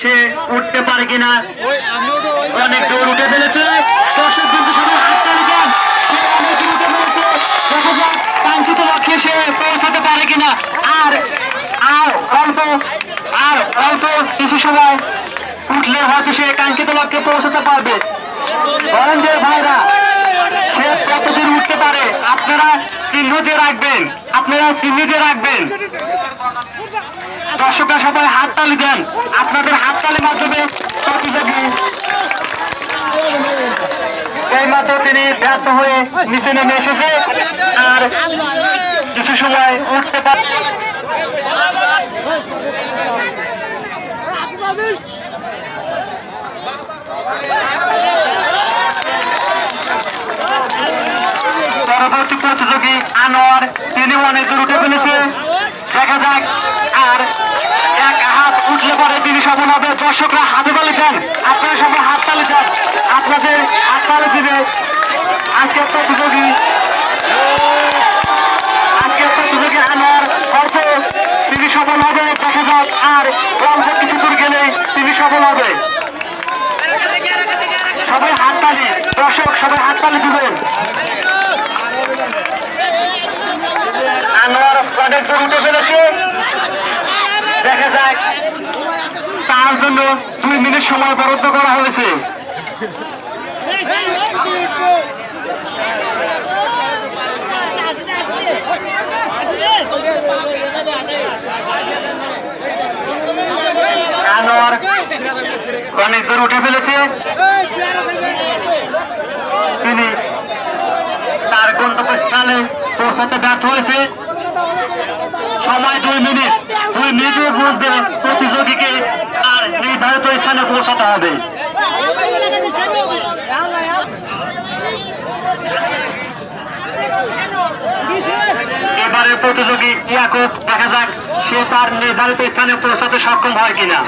সে উঠতে পারে কিনা? অনেক দূর উঠে ফেলেছে। লক্ষ্যে সে পৌঁছাতে পারে কিনা। আর আর অল্প আর অল্প কিছু সময় উঠলে হয়তো সে কাঙ্ক্ষিত লক্ষ্যে পৌঁছাতে পারবে। ভাইরা কতদূর উঠতে পারে? আপনারা চিহ্ন দিয়ে রাখবেন। আপনারা চিহ্ন দিয়ে রাখবেন। দর্শকরা সবাই হাততালি দেন। আপনাদের হাততালির মাধ্যমে প্রতিযোগী এই মাত্র তিনি ব্যর্থ হয়ে নিচে নেমে এসেছে আর কিছু সময় উঠতে পারে পরবর্তী প্রতিযোগী আনোয়ার তিনি অনেক দূর উঠে ফেলেছে। দেখা যাক। আর এক হাত উঠলে পরে তিনি সফল হবে। দর্শকরা হাতে তালি দেন। আপনারা সবাই হাত তালি দেন। আপনাদের হাত তালি দিবে আজকের প্রতিযোগী। আজকের প্রতিযোগী আনোয়ার হয়তো তিনি সফল হবে, দেখা যাক। আর অল্প কিছু দূর গেলে তিনি সফল হবে। সবাই হাত তালি। দর্শক, সবাই হাত তালি দিবেন। আনোয়ার অনেক দূর উঠে ফেলেছে। দেখা যাক। তার জন্য দুই মিনিট সময় বরাদ্দ করা হয়েছে। আনোয়ার অনেক দূর উঠে ফেলেছে। তিনি তার গন্তব্যস্থানে পৌঁছাতে ব্যর্থ হয়েছে। সময় দুই মিনিট। দুই মিনিটের মধ্যে প্রতিযোগীকে তার নির্ধারিত স্থানে পৌঁছাতে হবে। এবারে প্রতিযোগী ইয়াকুব, দেখা যাক সে তার নির্ধারিত স্থানে পৌঁছাতে সক্ষম হয় কিনা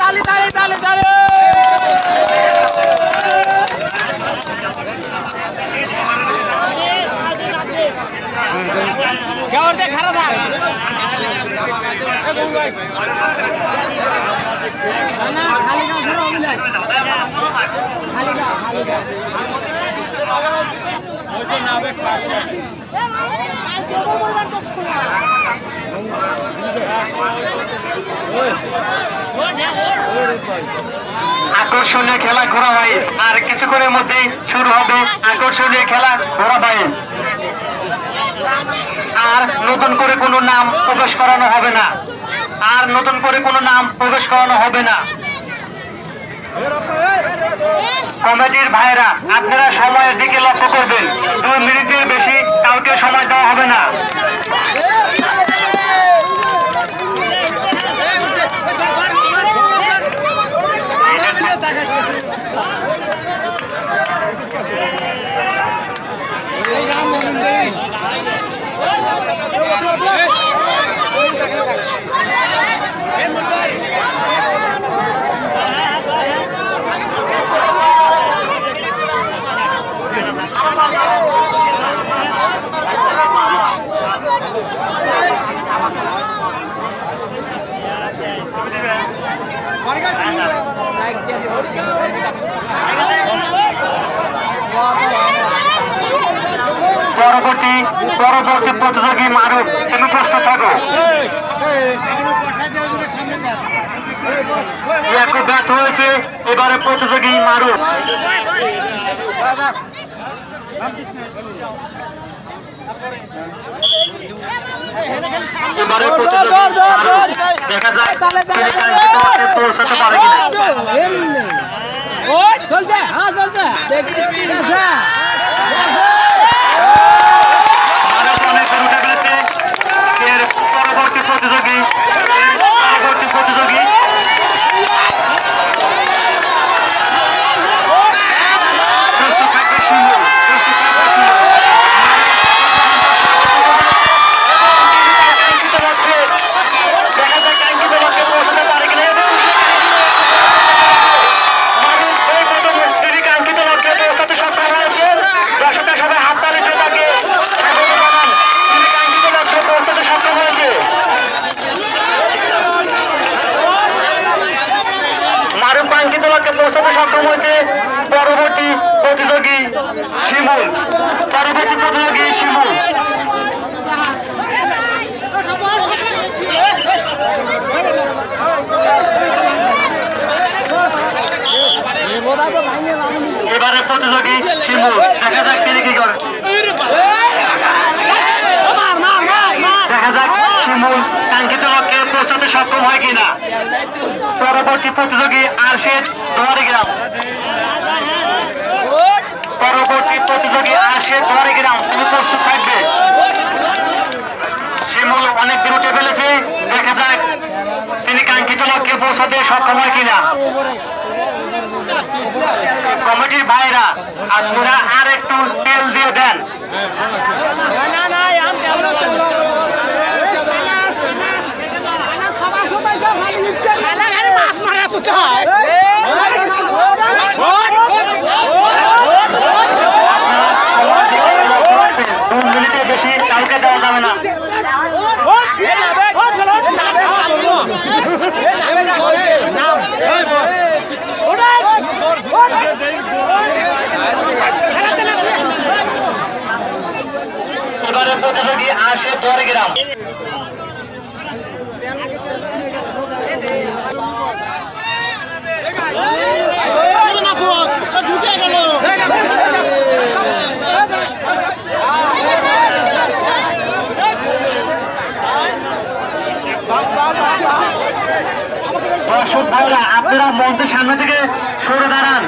তালি তালি তালি তালি কেমন খারাপ থাক আকর্ষণীয় খেলা ঘোরা বাইশ আর কিছুক্ষণের মধ্যে শুরু হবে আকর্ষণীয় খেলা ঘোরা বাইশ আর নতুন করে কোনো নাম প্রবেশ করানো হবে না। আর নতুন করে কোনো নাম প্রবেশ করানো হবে না। কমিটির ভাইরা আপনারা সময়ের দিকে লক্ষ্য করবেন। দুই মিনিটের বেশি কাউকে সময় দেওয়া হবে না। পরবর্তী পরবর্তী প্রতিযোগী মারুফ তুমি প্রস্তুত থাকো। ইয়াকুব ব্যর্থ হয়েছে, এবারে প্রতিযোগী এবারে দেখা লক্ষ্যে পৌঁছাতে পারে চলছে হ্যাঁ চলছে দেখিস কি আছে মানব অনেক দূর উঠে ফেলেছে এর পরবর্তী প্রতিযোগী এর পরবর্তী প্রতিযোগী প্রস্তুত থাকবে সুন্দর প্রস্তুত থাকবে সুন্দর কাঙ্ক্ষিত লক্ষ্যে দেখা যায় কাঙ্ক্ষিত লক্ষ্যে পৌঁছাতে পারে কিনা এবং মানুষ এই প্রথম তিনি কাঙ্ক্ষিত লক্ষ্যে পৌঁছাতে সক্ষম হয়েছে দর্শকের সবাই প্রতিযোগী শিমুল দেখা যাক তিনি কি করে। দেখা যাক শিমুল কাঙ্ক্ষিত লক্ষ্যে পৌঁছাতে সক্ষম হয় কিনা। পরবর্তী প্রতিযোগী আরশেদ দোয়ারি গ্রাম পরবর্তী প্রতিযোগী আরশেদ দোয়ারি গ্রাম তিনি প্রস্তুত থাকবে। শিমুল অনেক দূর উঠে ফেলেছে, দেখা যাক তিনি কাঙ্ক্ষিত লক্ষ্যে পৌঁছাতে সক্ষম হয় কিনা। কমিটির ভাইরা আপনারা আর একটু তেল দিয়ে দেন। দু মিনিটের বেশি কাউকে দেওয়া যাবে না। আসে দোয়ারি গ্রাম দর্শক ভাইরা আপনারা মঞ্চের সামনে থেকে সরে দাঁড়ান।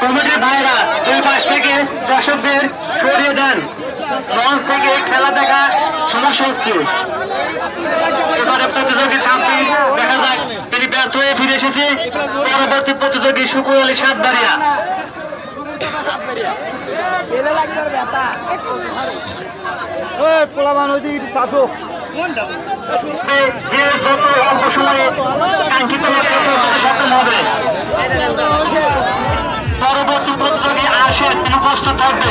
কমিটির ভাইরা দুই পাশ থেকে দর্শকদের সরিয়ে দেন। মঞ্চ থেকে খেলা দেখা সমস্যা হচ্ছে এবারে প্রতিযোগী সামনে দেখা যাক। তিনি ব্যর্থ হয়ে ফিরে এসেছে। পরবর্তী প্রতিযোগী শুকুর আলী সাতবাড়িয়া। পোলাবান ওইদিকে সাধক। যে যত অল্প সময়ে কাঙ্ক্ষিত সক্ষম হবে। পরবর্তী প্রতিযোগী আসে তিনি প্রস্তুত থাকবে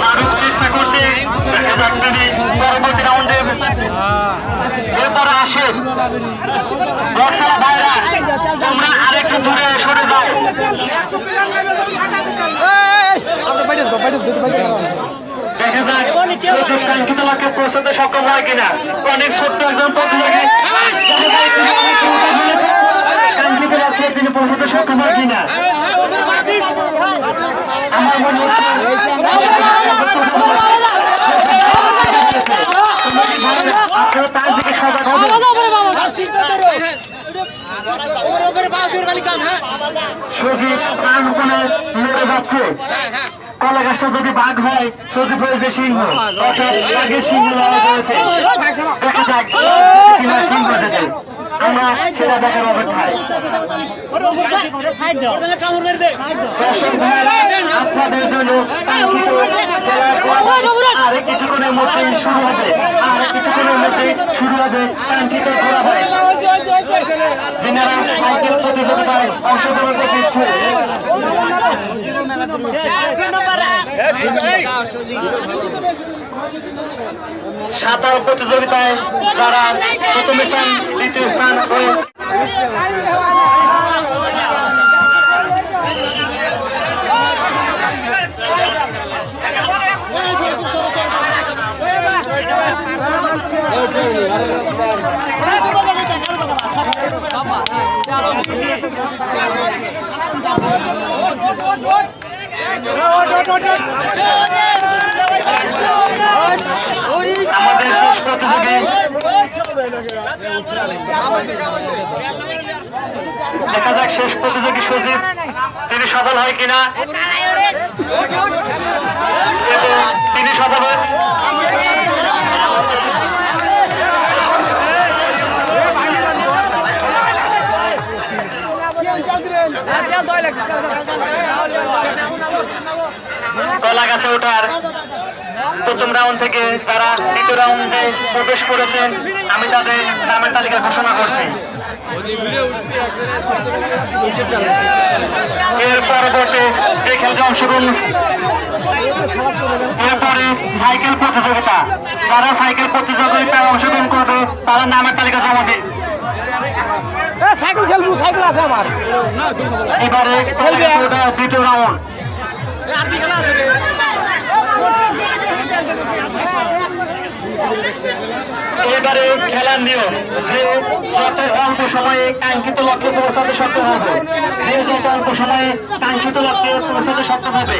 মারুফ চেষ্টা করছে পরবর্তী রাউন্ডে এরপরে আসে ভাইরা তোমরা আরেকটু দূরে সরে যাও দেখা যাক সক্ষম হয় কিনা অনেক ছোট্ট একজন কাঙ্ক্ষিত লক্ষ্যে সক্ষম হয় কিনা আমার মনে কোনে যাচ্ছে। কলা গাছটা যদি বাঘ হয় সজীব হয়েছে সিংহ অর্থাৎ বাঘের সিংহ করেছে দেখা যাক সিংহ আমরা সেটা দেখার অপেক্ষায়। আপনাদের জন্য আর কিছুক্ষণের মধ্যে শুরু হবে। আর কিছুক্ষণের মধ্যে শুরু হবে কাঙ্ক্ষিত ঘোরাভাই যিনারা সাইকেল প্রতিযোগিতায় অংশগ্রহণ করতে ইচ্ছুক। সাঁতার প্রতিযোগিতায় যারা প্রথম স্থান দ্বিতীয় স্থান ও দেখা যাক শেষ প্রতিযোগী সজীব, তিনি সফল হয় কিনা? তিনি সফল হয়? কলা গাছে ওঠার। প্রথম রাউন্ড থেকে যারা দ্বিতীয় রাউন্ডে প্রবেশ করেছেন আমি তাদের নামের তালিকা ঘোষণা করছি। এর পরবর্তী যে খেলতে অংশগ্রহণ এরপরে সাইকেল প্রতিযোগিতা। যারা সাইকেল প্রতিযোগিতায় অংশগ্রহণ করবে তারা নামের তালিকা জমা দিন সাইকেল খেলব সাইকেল আছে আমার। এবারে দ্বিতীয় রাউন্ড এবারে খেলার নিয়ম, যে যত অল্প সময়ে কাঙ্ক্ষিত লক্ষ্যে পৌঁছাতে সক্ষম হবে যে যত অল্প সময়ে কাঙ্ক্ষিত লক্ষ্যে পৌঁছাতে সক্ষম হবে।